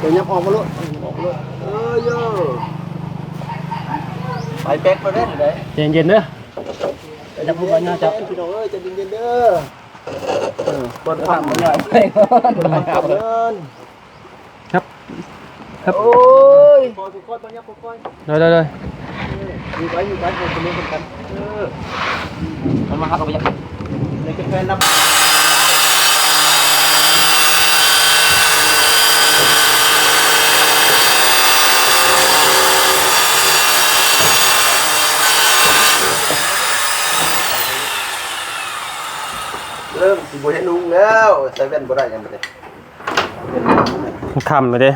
เดี๋ยวยับออกมาลุออกมาลุเออโย่ไปเป๊กมาเล่นเลยเย็นเย็นๆเด้อจะพูดว่าน่าจะพี่น้องเอ้ยจะดินเย็นเด้อเออบนผ่านมันใหญ่ไปบนผ่านเงินครับครับโอ้ยคอยคอยปัญญาคอยได้ได้ได้อยู่ไปอยู่ไปเราจะเล่นกันเออมันมาครับเอาไปยังในกาแฟน้ำ เริ่มสิบ่เห็นลุงแล้วใส่แว่นบ่ได้ยังบ่ได้คำไปเด้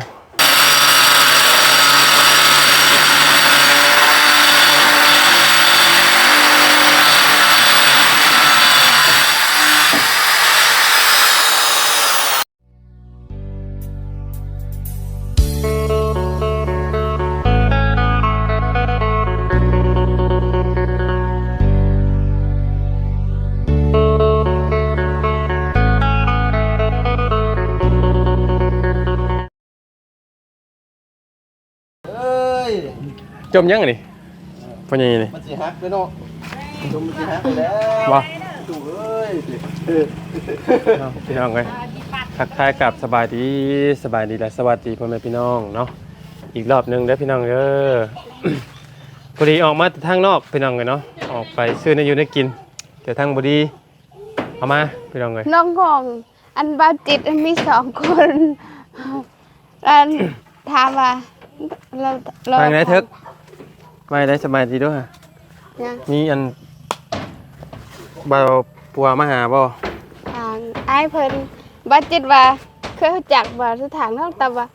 จมยังไงนี่พ่อใหญ่นี่มันสิฮักไปเนาะจมมันสิฮักไปแล้วบ่ดูเอ้ยเออเอาพี่น้องเลยทักทายกับสบายดีสบายดีและสวัสดีพ่อแม่พี่น้องเนาะอีกรอบหนึงเด้อพี่น้องเด้อพอดีออกมาทางนอกพี่น้องเลยเนาะออกไปซื้อในอยู่ในกินแต่ทางบดีเอามาพี่น้องเลยน้องของอันบาจิตมีสองคนอันถามว่าเราเราทางไหนเถิก ไม่ได้สบายดีด้วยเนี่ยมีอันบ่าวปัวมาหาบ่ทางไอ้ายเพิ่นบาจิตว่าเคยรู้จักว่าสถานน้องแต่ว่า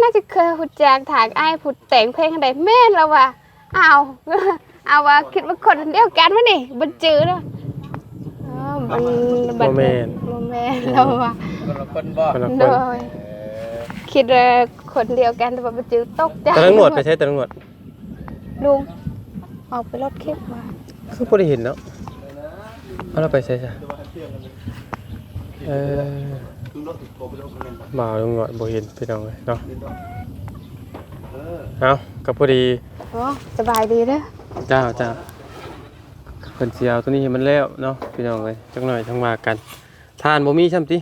น่าจะเคยรู้จักถางไอ้ายพูดแต่งเพลงใดแม่นแล้วว่าเอาว เอาว่าคิดว่าคนเดียวกันวะนี่บันจือแล้วอ๋อมันบ่แม่นบ่แม่นแล้วว่าคนละคนบ่คนละคโดนยคิดว่าคนเดียวกันแต่ว่าบันจือตกใจตำรวจไปใช้ตำรวจ ลุงออกไปรถคลิปมาคือบ่ได้เห็นเนาะเอาเราไปใช้ซะเออคือรถติดโคไปรถมันบ่าวตำรวจบ่เห็นพี่น้องเลยเนาะเออเอาก็พอดีโอ้สบายดีเด้อเจ้าเจ้าเพิ่นสิเอาตัวนี้ให้มันแล้วเนาะพี่น้องเลยจักหน่อยทั้งว่ากันทานบ่มีซ้ำติ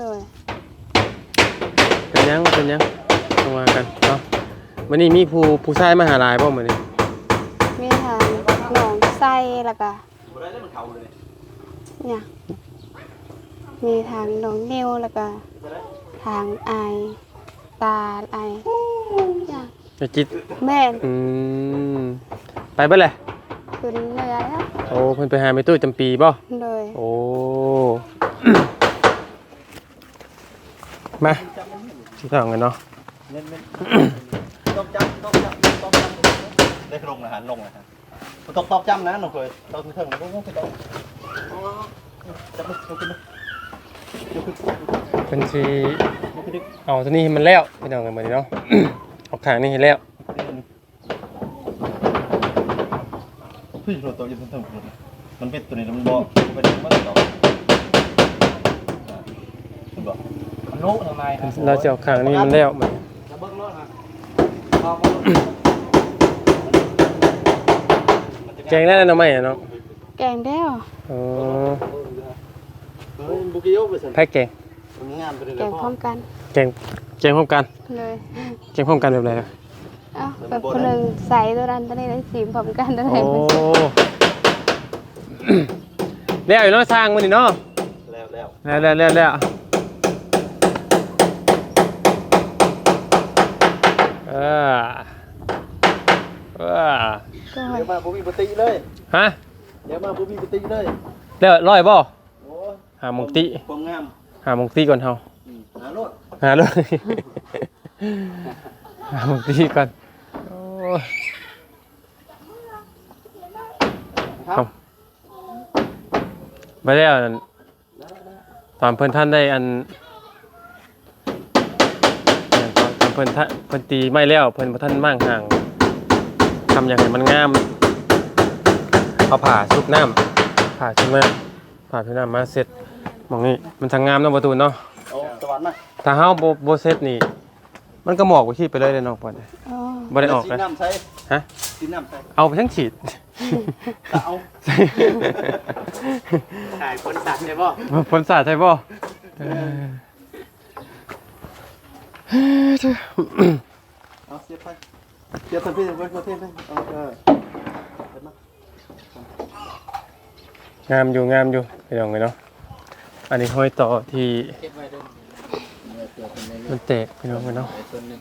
โดยเป็นหยังเป็นหยังทั้งว่ากันเนาะมื้อนี้มีผู้ผู้ชายมาหาหลายบ่มื้อนี้มีทาง หนองไส้แล้วก็บ่ได้แล้วมันเข้าเลยเนี่ยมีทางหนองนิ้วแล้วก็ทางไอายตาไอายเนี่ยจะจิตแม่นอืมไปเบิดเลยขึ้นเรือแล้วโอ้เพิ่นไปหาแม่ตู้จำปีบ่โดยโอ้ มาสิทางกันเนาะเน้นๆต้องจับต้องจับต้องจับได้ลงอาหารลงอาหารต้องตอบจำนะน้องเคยต้องถึงๆแล้วก็ต้องต้องจับมันขึ้นเพิ่นสิขึ้นเอาตัวนี้ให้มันแล้วพี่น้องกันมื้อนี้เนาะ เอาข้างนี้ให้แล้วขึ้นรถตัวอยู่ถึงๆมันเป็นตัวนี้มันบ่เป็นมันต่อคุณบอกมันรู้ทำไมครับเราจะเอาข้างนี้มันแล้วมัน จะเบิ้งรถฮะ แกงได้แล้วเนาะไหมอะเนาะแกงแล้ว อ๋อเฮ้ยบุกี้โยไปสั่นแพ็กแกงงามไปเลยแกงพร้อมกันแกงแกงพร้อมกันเลยแกงพร้อมกันแบบไหนอะเอ้าแบบคนหนึ่งใส่ตัวนั้นตัวนี้ได้สีพร้อมกันตัวไหนโอ้ไม่ใส่แล้วอยู่เนาะสร้างมันนี่เนาะ แล้วแล้วแล้วแล้วแล้วแล้วเออเออ ก็เดี๋ยวมาบุบีปติเลยฮะเดี๋ยวมาบุบีปติเลยแล้วร้อยบ่โอ้หาหมงติความงามหาหมงติก่อนเฮาหารถหาเลยหาหมงติก่อนโอ้ยครับไปแล้วนั่นตอนเพิ่นท่านได้อันอย่างตอนตอนเพิ่นท่านเพิ่นตีไม่แล้วเพิ่นบ่ท่านมั่งห่าง ทำอย่างไรมันงามเอาผ่าชุบน้ำผ่าชุบน้ำผ่าชุบน้ำมาเสร็จหมองนี้มันทางงามเนาะประตูเนาะโอ้สวรรค์นะถ้าเฮาบ่บ่เสร็จนี่ มันก็หมอกไปที่ไปเลยเลยน้องปอนเอ้ยอ๋อบ่ได้ออกสีนะน้ำใส่ฮะ สีน้ำใส่เอาไปทั้งฉีด เอาถ่ายคนสัตว์ใช่ป่ะผลสาดใช่ป่ะเอาเสียบไป เสียบไปพี่ไว้ประเทศไปเอาเอองามอยู่งามอยู่ไปลองเลยเนาะอันนี้ห้อยต่อที่เก็บไว้ด้วยเนื้อตัวเป็นนมันเตะไปลองเลยเนาะไอ้ต้นหนึง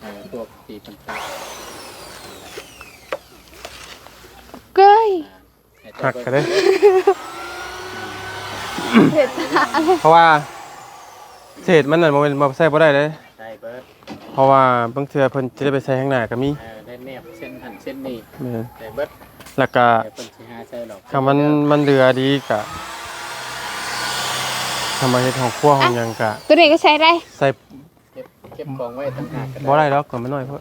เอ่อตัวสีต่าเกยหักกันเลยเพราะว่าเศษมันน่ะมันมาใส่บ่ได้เลยได้เบิร์ เพราะว่าบางเทื่อเพิ่นจะได้ไปใส่ข้างหน้าก็มีเออได้แนบเส้นหันเส้นนี้แม่นได้เบิร์ดแล้วก็แต่เป็นสีหาใช่หรอกถ้ามันมันเหลือดีก็ทำมาเฮ็ดของครัวของหยังก็ตัวนี้ก็ใช้ได้ใส่เก็บเก็บกองไว้ต่างหากก็บ่ได้ดอกก็มันน้อยเพราะ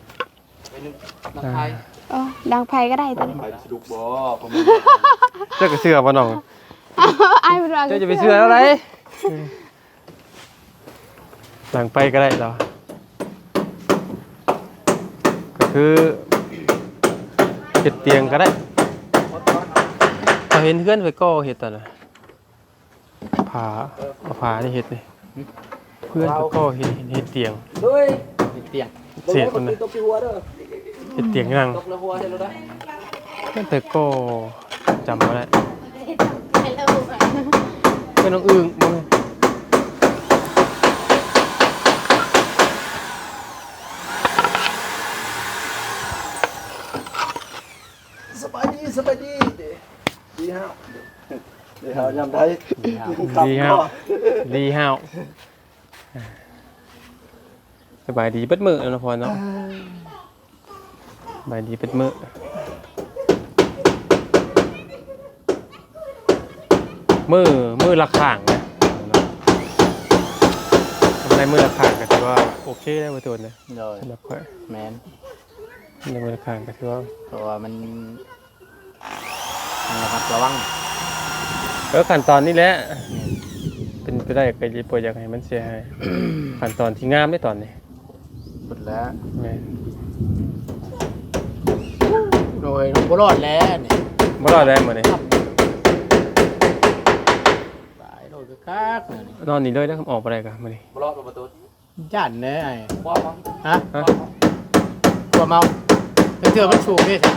น้ำไทยอ๋อดังไฟก็ได้ตัวนี้ไปสะดุกบ่ผมเจ้าก็เชื่อบ่น้องไอ้เป็นว่าเจ้าจะไปเชื่ออะไรหลังไปก็ได้เหรอก็ คือเฮ็ดเตียงก็ได้เอาเห็นเพื่อนไปก็เฮ็ดตอนน่ะผาเอาผาที่เฮ็ดนี่เพื่อนไปก็เฮ็ดเฮ็ดเตียงด้วยมีเตียงเศษมันน่ะตกที่หัวเด้อเฮ็ดเตียงนั่งตกแล้วหัวใช่หรือได้เพื่อนไปก็จำบ่ได้เพื่อนน้องอึ้งบ่แม่น สบายดีสบายดีดีฮะ ดีฮะยำได้ดีฮาวดีฮาวสบายดีเบิดมือแล้วนะพอเนาะสบายดีเบิดมือมือมือละข้างนะทำไรมือละข้างก็ถือว่าโอเคได้ประตูนะโดยสำหรับข่อยแมนในมือละข้างก็ถือว่าเพราะว่ามันมันระมัดระวัง เออขั้นตอนนี้แหละเป็นไปได้ก็จะปวดอยากให้มันเสียหายขั้นตอนที่งามได้ตอนนี้หมดแล้วแม่นโดยน้องบรอดแล้วเนี่ยบ่รอดได้หมดเลยตายโดยกคักเนี่ยนอนนี่เลยแล้วออกไปได้กันมาดิบล็อกประตูย่านเนี่ยไอ้ว้ามั้งฮะฮะกลัวเมาเถื่อมันชูงนี่สิ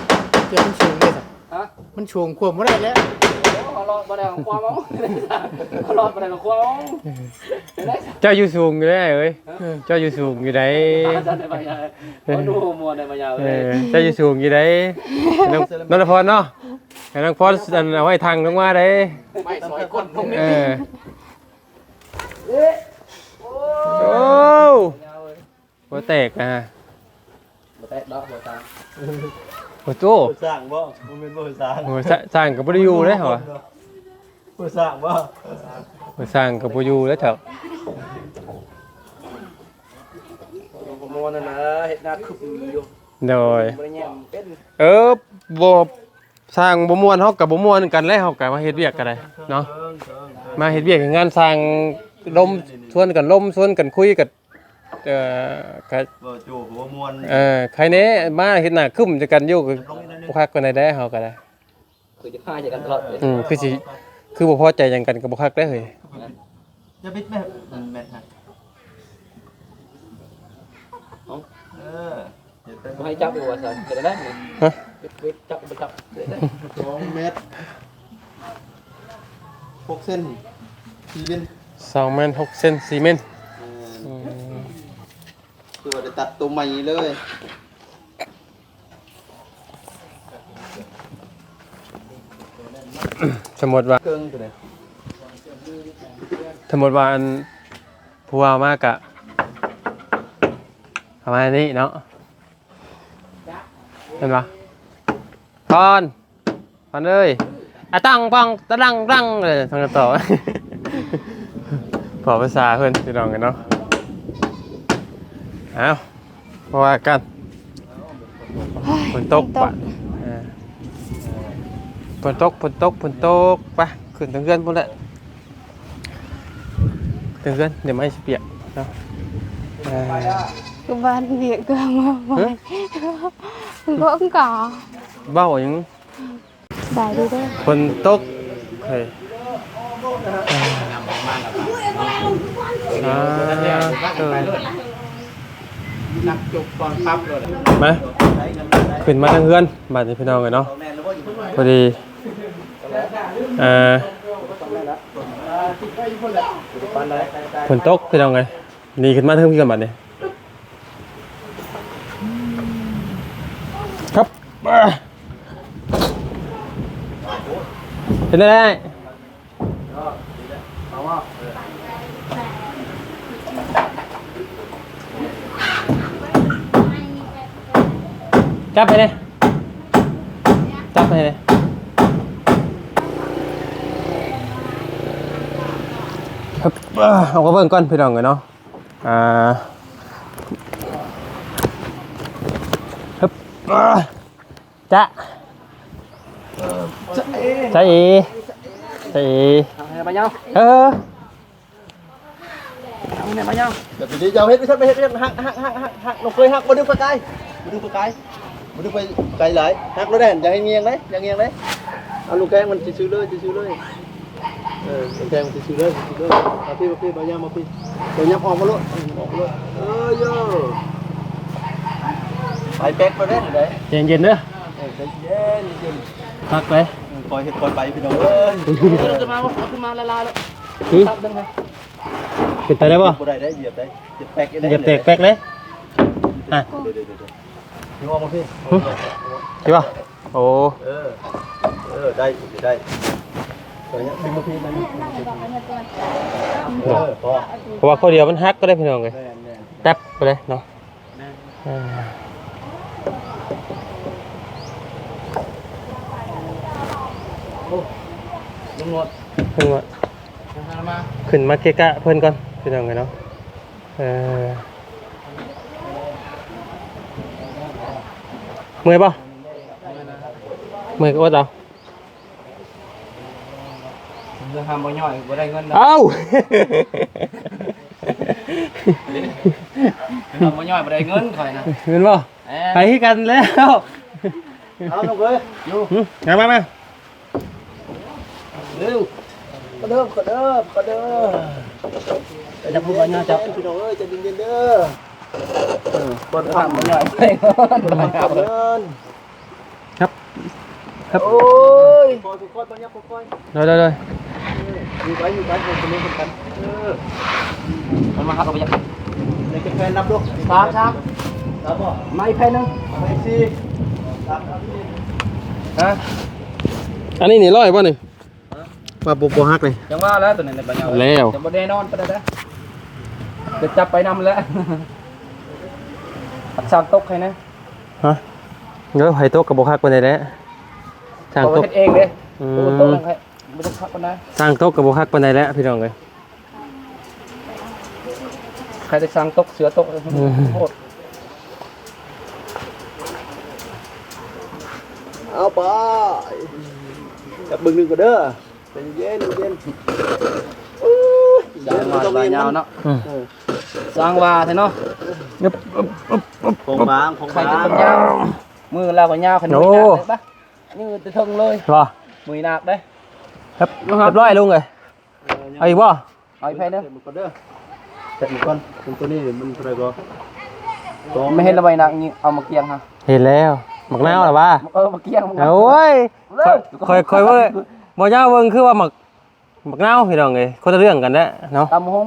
เถื่อมันชูงนี่สิฮะมันชูงควบไม่ได้แล้ว เขารอดมาได้ของความมั้งเขารอดมาได้ของความมั้งได้สักเจ้าอยู่สูงอยู่ได้เอ้ยเจ้าอยู่สูงอยู่ได้อาจารย์ในมายาเขาดูมัวในมายาเอเลยอเจ้าอยู่สูงอยู่ได้น้องน้องพรเนาะให้น้องพรอันเอาไว้ทางลงมาได้ไม่ซอยก้นตรงนี้เออโอ้หัวแตกอะมาแตะดอกหัวตา โอ้โจผู้สร้างบ่มันเป็นผู้สร้างโหสสร้างกับบ่ได้อยู่เลยเหรอผู้สร้างบ่โหสร้างกับบ่อยู่แล้วเถอะผมมัวนั่นนะเห็ดหน้าคึบอยู่โดยบริเงี้ยเป็นเออบ่สร้างบ่ม่วนเฮากับบ่ม่วนกันแล้วเฮาก็มาเฮ็ดเวียกกันได้เนาะมาเฮ็ดเวียกงานสร้างลมชวนกันลมชวนกันคุยกัน เอ่อก็บ่จูหัวมวนเอ่อใครแหน่มาเฮ็ดหน้าคึมจะกันอยู่ก็บ่คักกันได้ได้เฮาก็ได้ คือจะฆ่าจะกันตลอดเลยอืมคือสิคือบ่พอใจหยังกันก็บ่คักได้เฮ้ยจะบิดแม่มันแม่นฮะเออเดี๋ยวเต้นให้จับอยู่ว่าสันจะได้ไหมฮะวิทจับไปจับได้สองเมตรหกเส้นสี่เส้น2เมตร6เซน4เมตร ตัดตัวใหม่เลยสมมุติว่าเครื่องตัวไหนสมมุติว่าอันผู้ว่ามากอะประมาณนี้เนาะเห็นปะพรพรเอ้ยอะตั้งปังตะดังดังเลยทางกันต่อขอภาษาเพื่อนพี่น้องกันเนาะ เอาเพราะว่ากันฝนตกปะเออฝนตกฝนตกฝนตกไปะขึ้นทางเพื่อนพุ่นแหละถึงเพื่อนเดี๋ยวไม่เปียกเนาะเออ cái ban việc cơ mà mày cũng có เบ้าหยัง bài đi đây คนตกเฮ้ยอ่าเออ นักจุกก่อนปั๊บเลยมาขึ้นมาทางเพื่อนบาดนี้พี่น้องเลยเนาะพอดีอ่าฝนตกพี่น้องไงนี่ขึ้นมาทางพี่กันบัดนี้ครับเป็นได้ จับไปเลย จับไปเลยครับอ่าเอากระเบื้องก่อนพี่น้องกันเนาะ อ่าครับอ่าจ๊ะจ๊ะเอ๋จ๊ะเอ๋จ๊ะเอ๋ไปยังเออเอาเนี่ยไปยังเดี๋ยวไปดิเอาเฮ็ดไปเฮ็ดไปเฮ็ดไปเฮ็ดหักหักหักหักหักน้องเคยหักบ่ดึงไปไกลบ่ดึงไปไก ลบ่ดึงไปไกลหลายหักแล้วได้อย่าให้เงียงเลยอย่าเงียงเลยเอาลูกแกงมันสิซื้อเลยสิซื้อเลยเออลูกแกงมันสิซื้อเลยสิซื้อเลยมาพี่มาพี่มาย่ามาพี่เดี๋ยวยับออกมาโลดออกมาโลดเออโย่ไปแป๊กไปเล่นเลยเย็นเย็นๆเด้อเออใจเย็นเย็นพักไปคอยเฮ็ดคอยไปพี่น้องเอ้ยขึ้นมาขึ้นมาละลายแล้วหึตับดึงไงขึ้นไปได้ป่ะบ่ได้ได้เหยียบได้เหยียบแป๊กได้เหยียบเตกแป๊กเลยอะ เดี๋ยวเดี๋ยวเดี๋ยวพี่ว่ามาพี่ใช่ป่ะโอ้เออเออได้ได้ได้ตัวเนี้ยดึงมาพี่นั่นเออพอเพราะว่าข้อเดียวมันฮักก็ได้พี่น้องเลยแน่แน่แป๊บไปเลยเนาะอ่าลุงหนวดขึ้นมายังมาขึ้นมาเกะกะเพื่อนก่อนพี่น้องเลยเนาะเออ เมื่อยป่ะเมื่อยก็ว่าเอาเรื่องทำบ่ย่อยบ่ได้เงินเอ้าทำบ่ย่อยบ่ได้เงินข่อยนะเงินป่ะเอ้ไปที่กันแล้ว เอาลงเลยอยู่หึมามามาเร็วกระเดิบกระเดิบกระเดิบจะพูดว่าย่อจับพี่น้องเอ้ยจะดึงเย็นเด้อ เออบ่ทำบ่ย่อยบ่ได้เงินทำกับเงินครับ ครับโอ้ยพอทุกคนมาเนี่ยพอค่อยเลยเลยเลยอยู่ไปอยู่ไปคนคนนี้คนกันเออมันมาหักเอาไปยังในกาแฟนับลูกสามสามนับบ่มาอีกแผ่นหนึงไปสี่นับนับสี่ฮะอันนี้นี่ร้อยป่ะนี่มาปุบฮักเลยจังว่าแล้วตัวนี้บ่ย่อยแล้วจะบ่ได้นอนปานใดนะจะจับไปนำแล้ว อักษรตกให้นะฮะเดี๋ยวไผ่โต๊ะกับบุฮักไปไหนแล้วสร้างเอาไปโต๊ะเฮ็ดเองเด้อืตัวมโต๊ะนั่นให้บ่ต้องพักปานใดสร้างโต๊ะกับบุฮักไปไหนแล้วพี่น้องเลยใครจะสั่งตกเสือตกโคตรเอาไปจับบึงหนึ่งก็เด้อเป็นเย็นเย็นสร้างว่าบายาวเนาะอืม สร้างว่าแท้เนาะของบางของใครบาจะงคนยาวมือเราก็ยาวขนาดนี้ได้ปะนี่จะทึงเลยรอมือหนักได้ ครับเรียบร้อยลุงเลยเอาอีกบ่เอาอีกแผ่นนึงเก็บเด้อเก็บก่อนเป็นตัวนี้มันอะไรก็ไม่เห็นระบายหนักนี่เอามาเกียงฮะเห็นแล้วหมักนาวหรอวะเออมาเกียงโอ้ยคอยคอยว่าบ่ยาวเบิ่งคือว่าหมักหมักนาวพี่น้องเลยคนละเรื่องกันนะเนาะตำหง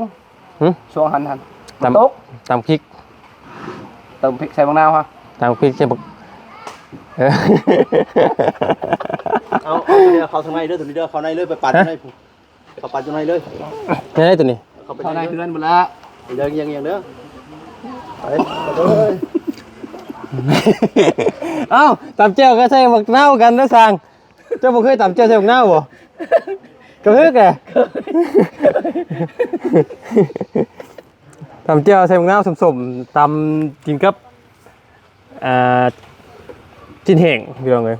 หึช่วงหันหัน ตำตกตำพริกเติมพริกใส่มะนาวฮะตำพริกใช่บักเออเอาเอาตัวนี้เขาทางในเด้อตัวนี้เด้อเขาในเลยไปปัดในเขาปัดอยู่ในเลยนี่ได้ตัวนี้เขาไปเข้าในในเพื่อนหมดแล้วยังยังยังเด้อไปเลยเอ้าตำเจ้าก็ใช่หมักนาวกันนะสร้างเจ้าบ่เคยตำเจ้าใช่หมักนาวบ่กระพึกแก ตำเจียวใส่หมะนาวสมๆตำกินกับอ่าจินแห้งพี่น้องเลย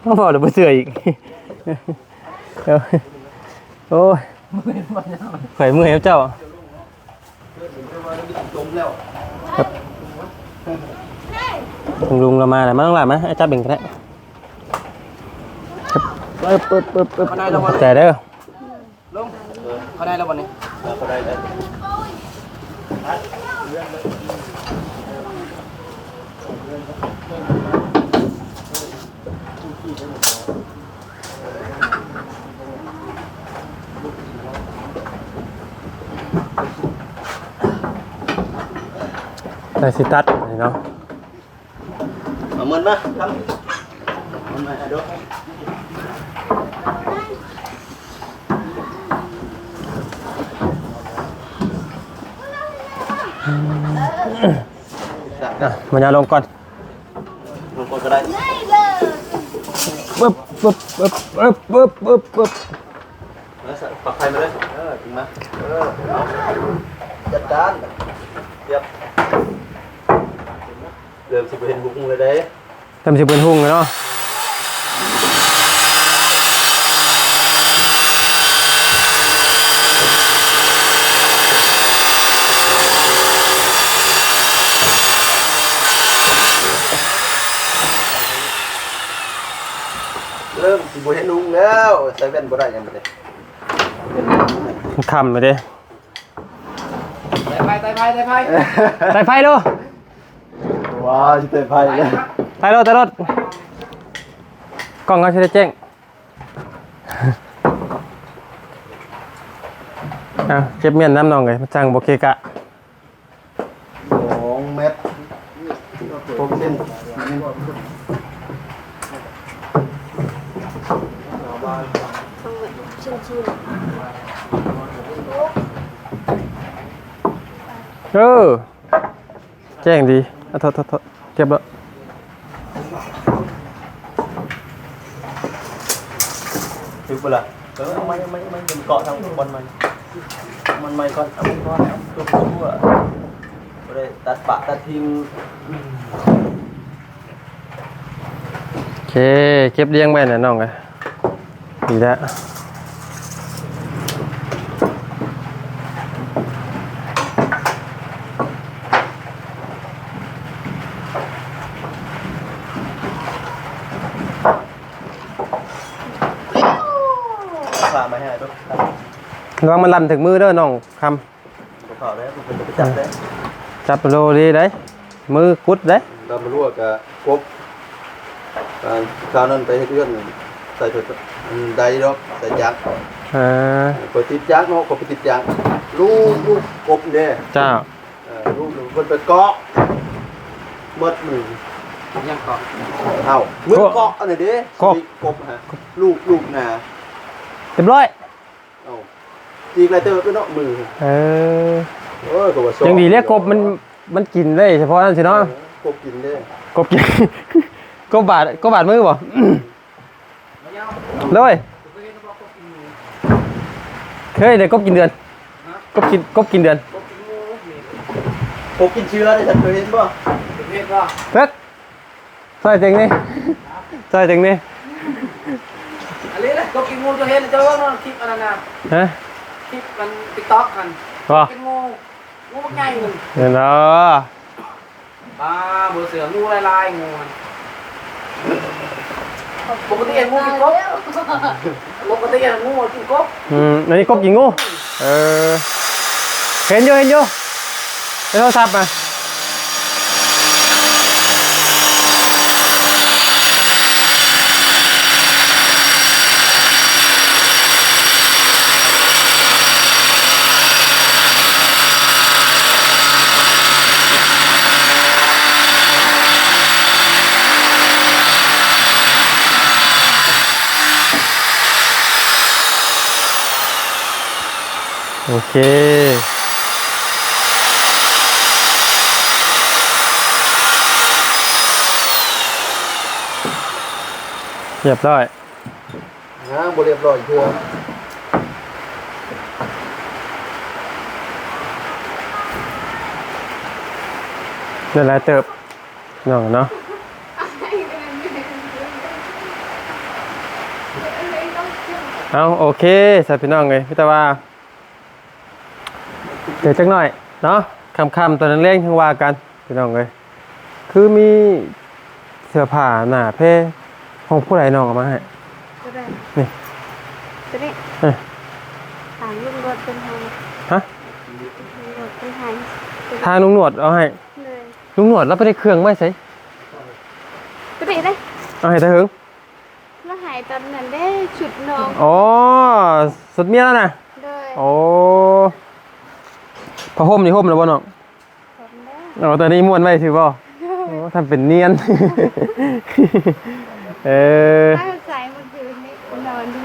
เขาบอกเดี๋ยวไปเสืออีกเดี๋ยวโอ้ยข่อยมือให้เจ้าจมแล้วลุงเรามาแล้วมาต้องหลับไหมไอ้จ้าเบ่งก็ได้ ปึ๊บปึ๊บปึ๊บปึ๊บใจเด้อลุงเขาได้แล้ววันนี้ก็ได้แล้วได้สิตัดนี่เนาะเอามันมาทำมันมาดู อะมันยาลงก่อนลงคนก็ได้ปึ๊บปึ๊บปึ๊บปึ๊บปึ๊บปึ๊บปึ๊บแล้วปักไฟมาเลยเออถึงมาเออเอาจัดการเรียบเริ่มสิบเห็นบุกเลยเด้เต็มสิบเป็นหุ่งเลยเนาะ สิบเห็นลุงแล้วใส่แว่นบ่ได้ยังบ่ได้มันคำไปดิไต่ไฟไต่ไฟไต่ไฟใส่ไฟดูว้าวจิเตะไพ่เลยใส่รถใส่รถกล้องเขาจะได้แจ้งอะเก็บเมียนน้ำนองเลยมาจังโบเคกะสองเมตรหกเซน เออ แจ้งดีเอาโทษโทษโทษเก็บแล้วถึงเวลาเออเอาไม้เอาไม้เอาไม้เป็นเกาะทางบนไม้มันไม้ก่อนเอาไม้ก่อนตัวตัวบ่ได้ตัดปะตัดทิ้งโอเค เก็บเลี้ยงไว้น่ะน้องเลยดีแล้ว พามาให้ด้วย ระวังมันลั่นถึงมือเด้อน้องคขอแล้วมันเป็นไปจับได้ำจับโลดีได้มือกุดได้เรามาลวกกับกบการาวนั้นไปให้เพื่อนใส่ถุงใดดอกใส่ยักษ์อ่าไปติดยักษ์เนาะก็ไปติดยักษ์ลูกลูกกบเนี่ยเจ้าลูกหนึ่งคนไปเกาะเมื่อหนึ่งยังเกาะเอ้ามือเกาะอันไหนดิกบฮะลูกลูกนาเรียบร้อยเอ้า จีกอะไรเตอร์ก็เนาะมือเออเออก็ว่ายังดีเรียกกบมันมันกินได้เฉพาะนั่นสิเนาะกบกินได้กบกินกบบาดกบบาดมือบ่เลยเคยเลยกบกินเดือนกบกินกบกินเดือนกบกินเชื้อได้ฉันเคยเห็นป่ะเพศว่าเพิกใส่เต็งนี่ใส่เต็งนี่อันนี้แหละก็กินงูตัวเห็นเจ้าว่ามันคลิปอันนั้นนะฮะ คลิปมันติ๊กต็อกกันบ่กินงูงูมันใหญ่หนึ่งเดี๋ยวเนาะปลาเบือเสืองูลายลายงูมันปกติเห็นงูกินกบปกติเห็นงูกินกบอืมอันนี้กบกินงูเออเห็นอยู่เห็นอยู่ในโทรศัพท์มา โอเค เรียบร้อยนะบริเรียบร้อยเชื่อเดี๋ยวไรเติบน้องเนาะเอาโอเคสายพี่น้องเลยพี่ตาว่า เดี๋ยวจักหน่อยเนาะคำคำๆตอนนั้นเร่งทั้งว่ากันพี่น้องเลยคือมีเสื้อผ้าหนาเพ่ของผู้ใดน้องเอามาให้ก็ได้นี่ตัวนี้เอ้ยทางลุงรถเป็นไงฮะลุงรถเป็นไงทางลุงหนวดเอาให้เลยลุงหนวดแล้วไปได้เครื่องไหมใส่ตัวนี้ได้เอาให้ตาหึงแล้วหายตอนนั้นได้ชุดน้องอ๋อสุดเมียแล้วนะเลยโอ้ พระห่มนี่ห่มแล้วบ่น้องผมได้เอาตัวนี้ม้วนไว้ถือบ่โอ้ทำเป็นเนียน เออถ้าใส่เมื่อคืนนี้นอนดี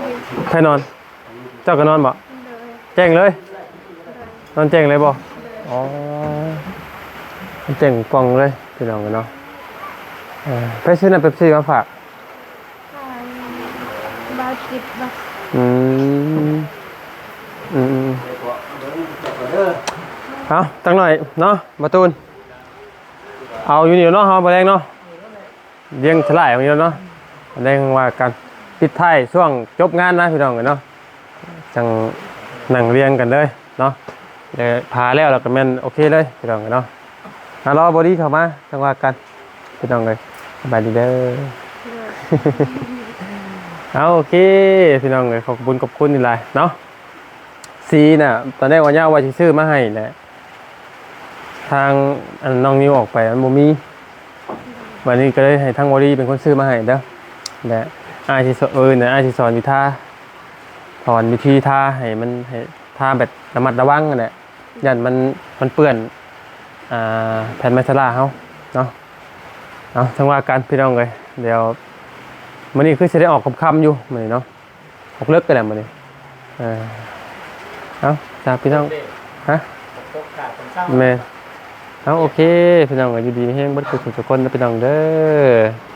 ใครนอน เจ้าก็นอนบ่เลยแจ้งเลย นอนแจ้งเลยบ่อ๋อมันแจ้งกล่องเลยพี่น้องกันเนาะเออไปซื้อน้ำเป๊ปซี่มาฝากอ่าบาจิตบาอืมอืมอืม เอาตั้งหน่อยเนาะมาตูน เอาอยู่นี่เนาะเอาไปแรงเนาะเลี้ยงฉลายอย่างนี้เนาะมาแรงว่ากันปิดท้ายช่วงจบงานนะพี่น้องกันเนาะจังนั่งเรียงกันเลยเนาะเดี๋ยวพาแล้วเราก็แม่นโอเคเลยพี่น้องกันเนาะมารอบอดี้เข้ามาจังว่ากันพี่น้องเลยสบายดีเด้อเอาโอเคพี่น้องเลยขอบคุณขอบคุณนี่แหละเนาะซีน่ะตอนแรกว่าย่าว่าสิซื้อมาให้แหละ ทางอันน้องนิวออกไปมันบ่มีวันนี้ก็เลยให้ทางวอรี่เป็นคนซื้อมาให้เด้อและอายสิสอนเออเนี่ยอายสิสอนวิธาสอนวิธีทาให้มันให้ทาแบบระมัดระวังนั่นแหละยันมันมันเปื้อนอ่าแผ่นไมซาร่าเฮาเนาะเอาจังว่ากันพี่น้องเลยเดี๋ยวมันนี่คือจะได้ออกคำๆอยู่มันนี่เนาะออกเลิกกันแหละมันนี่เออเอาจ้าพี่น้องฮะแม่ เอาโอเคพี่น้องก็อยู่ดีมีแห้งบัดคือสุขคนนะพี่น้องเด้อ